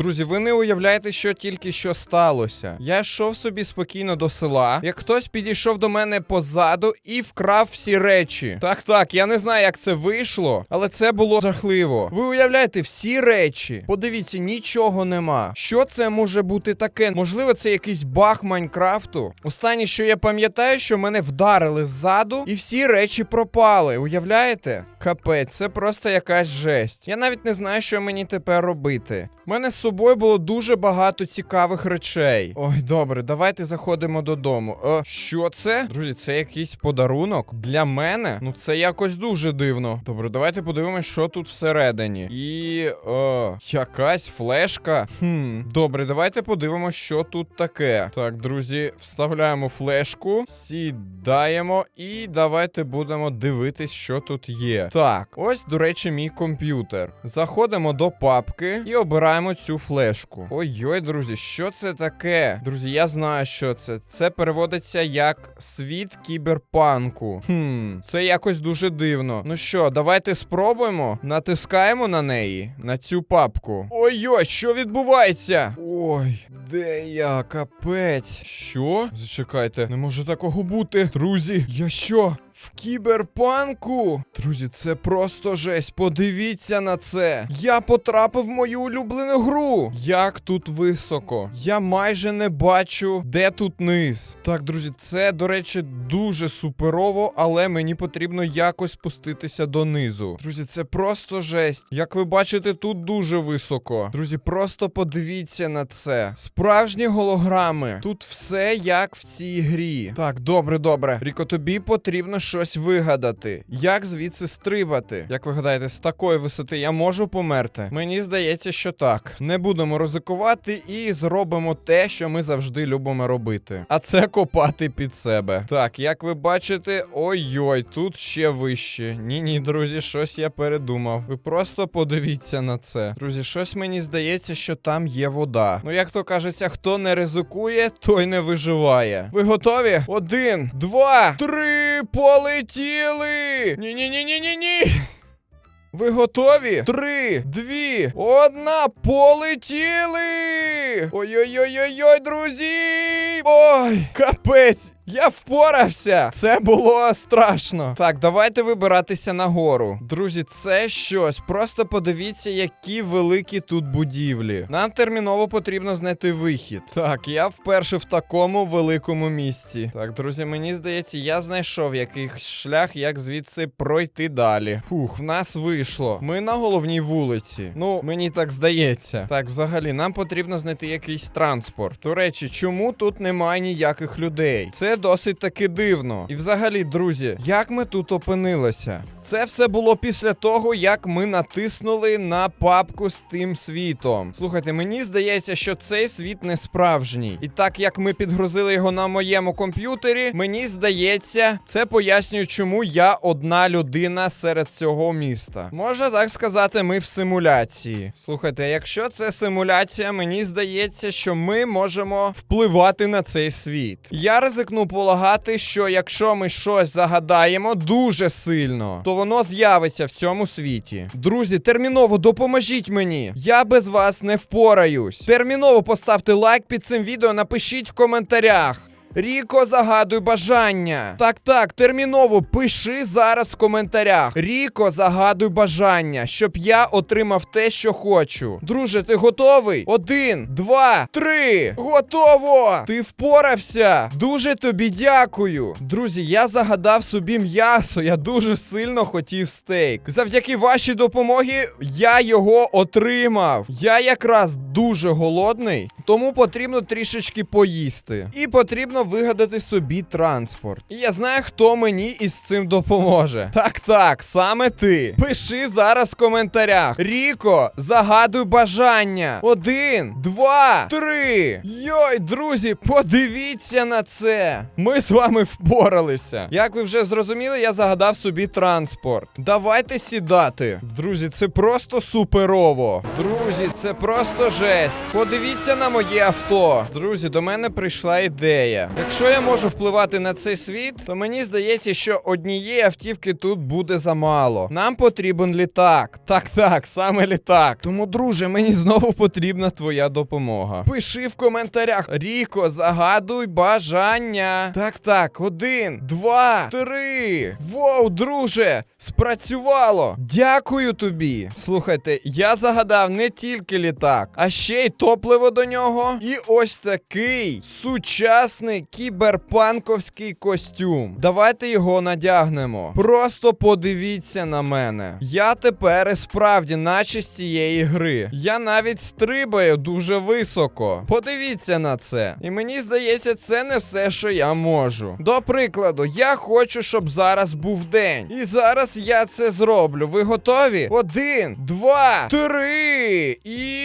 Друзі, ви не уявляєте, що тільки що сталося. Я йшов собі спокійно до села, як хтось підійшов до мене позаду і вкрав всі речі. Так, так, я не знаю, як це вийшло, але це було жахливо. Ви уявляєте, всі речі. Подивіться, нічого нема. Що це може бути таке? Можливо, це якийсь баг Майнкрафту. Останнє, що я пам'ятаю, що мене вдарили ззаду, і всі речі пропали. Уявляєте? Капець, це просто якась жесть. Я навіть не знаю, що мені тепер робити. У мене з собою було дуже багато цікавих речей. Ой, добре, давайте заходимо додому. Е, що це? Друзі, це якийсь подарунок для мене? Ну це якось дуже дивно. Добре, давайте подивимось, що тут всередині. І е, якась флешка. Хм, добре, давайте подивимось, що тут таке. Так, друзі, вставляємо флешку, сідаємо і давайте будемо дивитись, що тут є. Так, ось, до речі, мій комп'ютер. Заходимо до папки і обираємо цю флешку. Ой-ой, друзі, що це таке? Друзі, я знаю, що це. Це переводиться як світ кіберпанку. Хм, це якось дуже дивно. Ну що, давайте спробуємо. Натискаємо на неї, на цю папку. Ой-ой, що відбувається? Ой, де я? Капець. Що? Зачекайте, не може такого бути. Друзі, я що? В кіберпанку? Друзі, це просто жесть. Подивіться на це. Я потрапив в мою улюблену гру. Як тут високо. Я майже не бачу, де тут низ. Так, друзі, це, до речі, дуже суперово, але мені потрібно якось спуститися донизу. Друзі, це просто жесть. Як ви бачите, тут дуже високо. Друзі, просто подивіться на це. Справжні голограми. Тут все як в цій грі. Так, добре, добре. Ріко, тобі потрібно щось вигадати. Як звідси стрибати? Як ви гадаєте, з такої висоти я можу померти? Мені здається, що так. Не будемо ризикувати і зробимо те, що ми завжди любимо робити. А це копати під себе. Так, як ви бачите, ой-ой, тут ще вище. Ні, ні, друзі, щось я передумав. Ви просто подивіться на це. Друзі, щось мені здається, що там є вода. Ну, як то кажеться, хто не ризикує, той не виживає. Ви готові? Один, два, три, полетіли! Ні-ні-ні-ні-ні-ні! Ви готові? Три, дві, одна, полетіли! Ой-ой-ой-ой-ой, друзі! Ой, капець! Я впорався! Це було страшно. Так, давайте вибиратися нагору. Друзі, це щось. Просто подивіться, які великі тут будівлі. Нам терміново потрібно знайти вихід. Так, я вперше в такому великому місці. Так, друзі, мені здається, я знайшов якийсь шлях, як звідси пройти далі. Фух, в нас вийшло. Ми на головній вулиці. Ну, мені так здається. Так, взагалі, нам потрібно знайти якийсь транспорт. До речі, чому тут немає ніяких людей? Це досить таки дивно. І взагалі, друзі, як ми тут опинилися? Це все було після того, як ми натиснули на папку з тим світом. Слухайте, мені здається, що цей світ не справжній. І так як ми підгрузили його на моєму комп'ютері, мені здається, це пояснює, чому я одна людина серед цього міста. Можна так сказати, ми в симуляції. Слухайте, якщо це симуляція, мені здається, що ми можемо впливати на цей світ. Я ризикну полагати, що якщо ми щось загадаємо дуже сильно, то воно з'явиться в цьому світі. Друзі, терміново допоможіть мені. Я без вас не впораюсь. Терміново поставте лайк під цим відео, напишіть в коментарях. Ріко, загадуй бажання. Так, так, терміново пиши зараз в коментарях. Ріко, загадуй бажання, щоб я отримав те, що хочу. Друже, ти готовий? Один, два, три. Готово! Ти впорався. Дуже тобі дякую. Друзі, я загадав собі м'ясо. Я дуже сильно хотів стейк. Завдяки вашій допомогі я його отримав. Я якраз дуже голодний, тому потрібно трішечки поїсти. І потрібно вигадати собі транспорт. І я знаю, хто мені із цим допоможе. Так, так, саме ти. Пиши зараз в коментарях. Ріко, загадуй бажання. Один, два, три. Йой, друзі, подивіться на це. Ми з вами впоралися. Як ви вже зрозуміли, я загадав собі транспорт. Давайте сідати. Друзі, це просто суперово. Друзі, це просто жесть. Жесть. Подивіться на моє авто. Друзі, до мене прийшла ідея. Якщо я можу впливати на цей світ, то мені здається, що однієї автівки тут буде замало. Нам потрібен літак. Так, так, саме літак. Тому, друже, мені знову потрібна твоя допомога. Пиши в коментарях. Ріко, загадуй бажання. Так, так, один, два, три. Воу, друже, спрацювало. Дякую тобі. Слухайте, я загадав не тільки літак, а ще й топливо до нього. І ось такий сучасний кіберпанковський костюм. Давайте його надягнемо. Просто подивіться на мене. Я тепер і справді, наче з цієї гри. Я навіть стрибаю дуже високо. Подивіться на це. І мені здається, це не все, що я можу. До прикладу, я хочу, щоб зараз був день. І зараз я це зроблю. Ви готові? Один, два, три. І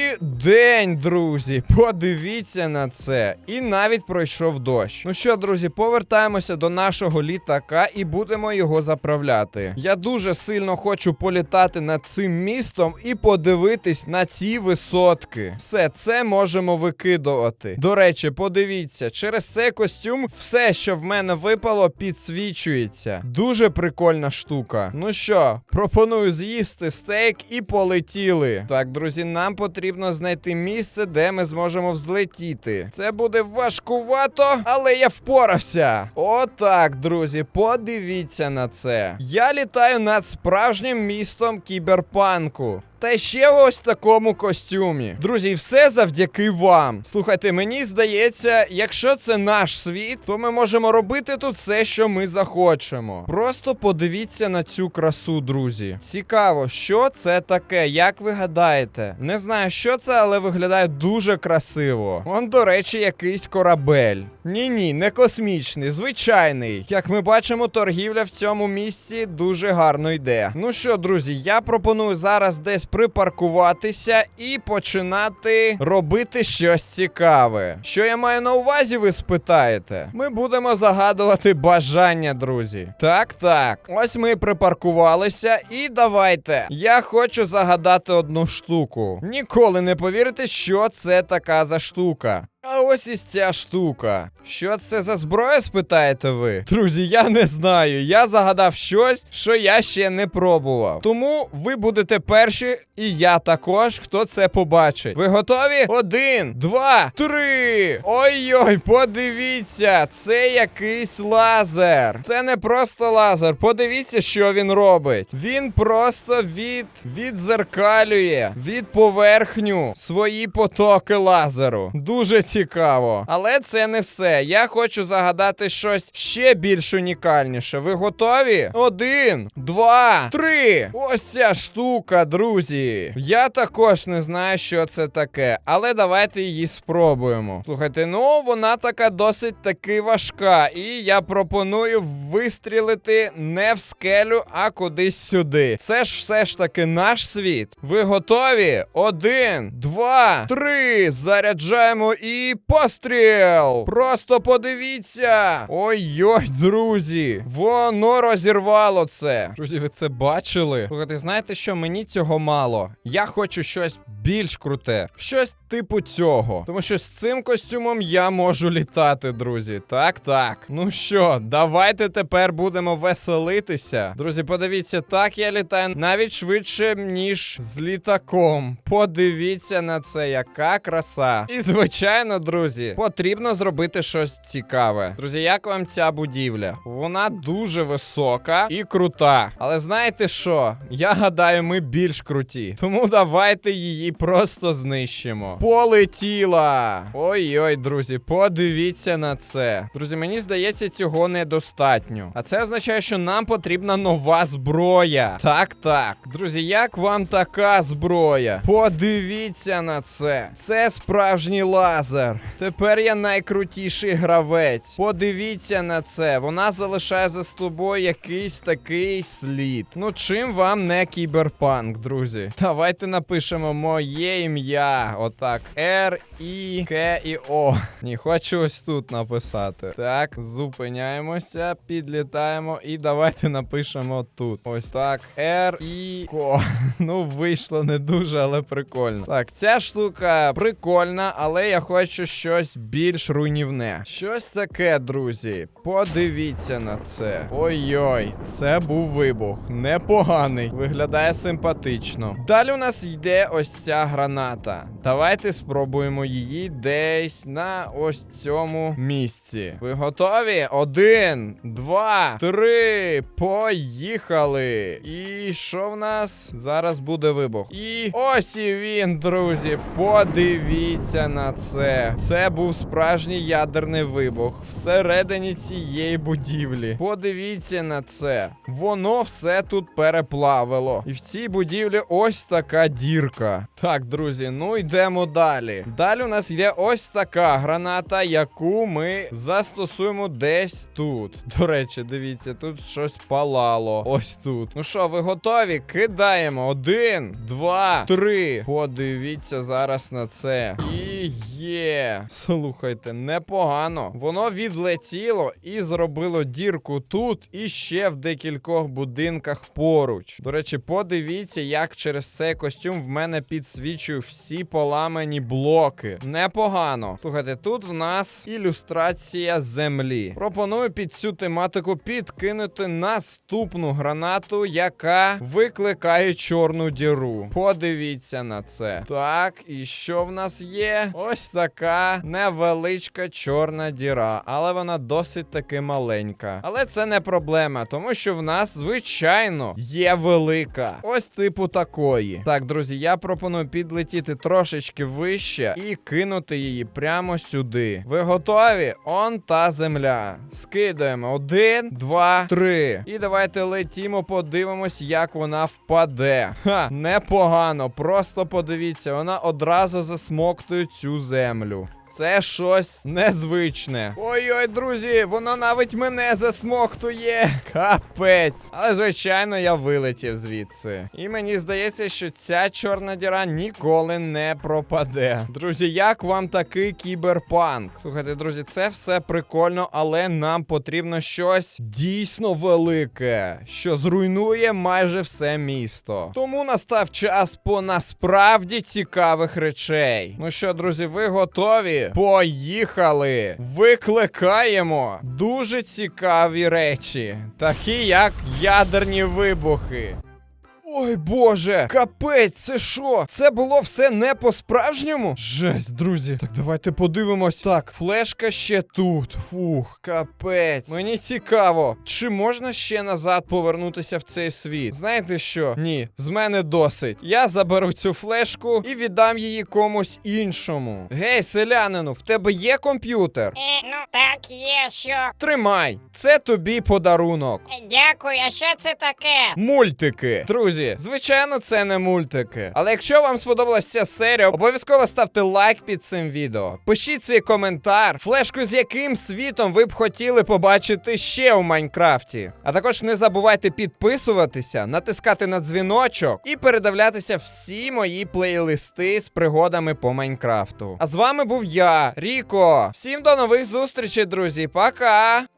день, друзі. Подивіться на це. І навіть пройшов дощ. Ну що, друзі, повертаємося до нашого літака і будемо його заправляти. Я дуже сильно хочу політати над цим містом і подивитись на ці висотки. Все це можемо викидувати. До речі, подивіться, через цей костюм все, що в мене випало, підсвічується. Дуже прикольна штука. Ну що, пропоную з'їсти стейк і полетіли. Так, друзі, нам потрібно знайти місце, де ми зможемо взлетіти. Це буде важкувато, але я впорався. Отак, друзі, подивіться на це. Я літаю над справжнім містом кіберпанку. Та ще ось в такому костюмі. Друзі, і все завдяки вам. Слухайте, мені здається, якщо це наш світ, то ми можемо робити тут все, що ми захочемо. Просто подивіться на цю красу, друзі. Цікаво, що це таке, як ви гадаєте? Не знаю, що це, але виглядає дуже красиво. Он, до речі, якийсь корабель. Ні, ні, не космічний, звичайний. Як ми бачимо, торгівля в цьому місці дуже гарно йде. Ну що, друзі, я пропоную зараз десь припаркуватися і починати робити щось цікаве. Що я маю на увазі, ви спитаєте? Ми будемо загадувати бажання, друзі. Так, так. Ось ми припаркувалися, і давайте. Я хочу загадати одну штуку. Ніколи не повірите, що це така за штука. А ось і ця штука. Що це за зброя, спитаєте ви? Друзі, я не знаю. Я загадав щось, що я ще не пробував. Тому ви будете перші, і я також, хто це побачить. Ви готові? Один, два, три. Ой-ой, подивіться, це якийсь лазер. Це не просто лазер. Подивіться, що він робить. Він просто від відзеркалює від поверхню свої потоки лазеру. Дуже цікаво. Але це не все. Я хочу загадати щось ще більш унікальніше. Ви готові? Один, два, три. Ось ця штука, друзі. Я також не знаю, що це таке, але давайте її спробуємо. Слухайте, ну вона така досить таки важка. І я пропоную вистрілити не в скелю, а кудись сюди. Це ж все ж таки наш світ. Ви готові? Один, два, три. Заряджаємо і постріл! Просто подивіться! Ой-ой, друзі! Воно розірвало це. Друзі, ви це бачили? Слухайте, знаєте що? Мені цього мало. Я хочу щось більш круте. Щось типу цього. Тому що з цим костюмом я можу літати, друзі. Так, так. Ну що, давайте тепер будемо веселитися. Друзі, подивіться, так я літаю навіть швидше, ніж з літаком. Подивіться на це, яка краса. І звичайно, друзі, потрібно зробити щось цікаве. Друзі, як вам ця будівля? Вона дуже висока і крута. Але знаєте що? Я гадаю, ми більш круті. Тому давайте її просто знищимо. Полетіла! Ой-ой, друзі, подивіться на це. Друзі, мені здається, цього недостатньо. А це означає, що нам потрібна нова зброя. Так, так. Друзі, як вам така зброя? Подивіться на це. Це справжній лазер. Лазер. Тепер я найкрутіший гравець. Подивіться на це. Вона залишає за собою якийсь такий слід. Ну чим вам не кіберпанк, друзі? Давайте напишемо моє ім'я. Отак. Р, І, К і О. Ні, хочу ось тут написати. Так, зупиняємося, підлітаємо і давайте напишемо тут. Ось так. Р, І, Ко. Ну, вийшло не дуже, але прикольно. Так, ця штука прикольна, але я хочу щось більш руйнівне. Щось таке, друзі. Подивіться на це. Ой-ой, це був вибух. Непоганий. Виглядає симпатично. Далі у нас йде ось ця граната. Давайте спробуємо її десь на ось цьому місці. Ви готові? Один, два, три. Поїхали. І що в нас? Зараз буде вибух. І ось і він, друзі. Подивіться на це. Це був справжній ядерний вибух всередині цієї будівлі. Подивіться на це. Воно все тут переплавило. І в цій будівлі ось така дірка. Так, друзі, ну йдемо далі. Далі у нас йде ось така граната, яку ми застосуємо десь тут. До речі, дивіться, тут щось палало. Ось тут. Ну що, ви готові? Кидаємо. Один, два, три. Подивіться зараз на це. І є. Слухайте, непогано. Воно відлетіло і зробило дірку тут і ще в декількох будинках поруч. До речі, подивіться, як через цей костюм в мене підсвічують всі поламані блоки. Непогано. Слухайте, тут в нас ілюстрація землі. Пропоную під цю тематику підкинути наступну гранату, яка викликає чорну діру. Подивіться на це. Так, і що в нас є? Ось така невеличка чорна діра, але вона досить таки маленька. Але це не проблема, тому що в нас, звичайно, є велика. Ось типу такої. Так, друзі, я пропоную підлетіти трошечки вище і кинути її прямо сюди. Ви готові? Он та земля. Скидаємо. Один, два, три. І давайте летімо, подивимось, як вона впаде. Ха, непогано. Просто подивіться, вона одразу засмоктує цю землю землю. Це щось незвичне. Ой-ой, друзі, воно навіть мене засмоктує. Капець. Але, звичайно, я вилетів звідси. І мені здається, що ця чорна діра ніколи не пропаде. Друзі, як вам такий кіберпанк? Слухайте, друзі, це все прикольно, але нам потрібно щось дійсно велике, що зруйнує майже все місто. Тому настав час по насправді цікавих речей. Ну що, друзі, ви готові? Поїхали! Викликаємо дуже цікаві речі, такі як ядерні вибухи. Ой боже, капець, це що? Це було все не по-справжньому? Жесть, друзі. Так давайте подивимось. Так, флешка ще тут. Фух, капець. Мені цікаво, чи можна ще назад повернутися в цей світ? Знаєте що? Ні, з мене досить. Я заберу цю флешку і віддам її комусь іншому. Гей, селянину, в тебе є комп'ютер? Е, ну так, є що. Тримай, це тобі подарунок. Е, Дякую, а що це таке? Мультики. Друзі, звичайно, це не мультики. Але якщо вам сподобалася ця серія, обов'язково ставте лайк під цим відео. Пишіть свій коментар, флешку з яким світом ви б хотіли побачити ще у Майнкрафті. А також не забувайте підписуватися, натискати на дзвіночок і передивлятися всі мої плейлисти з пригодами по Майнкрафту. А з вами був я, Ріко. Всім до нових зустрічей, друзі. Пока!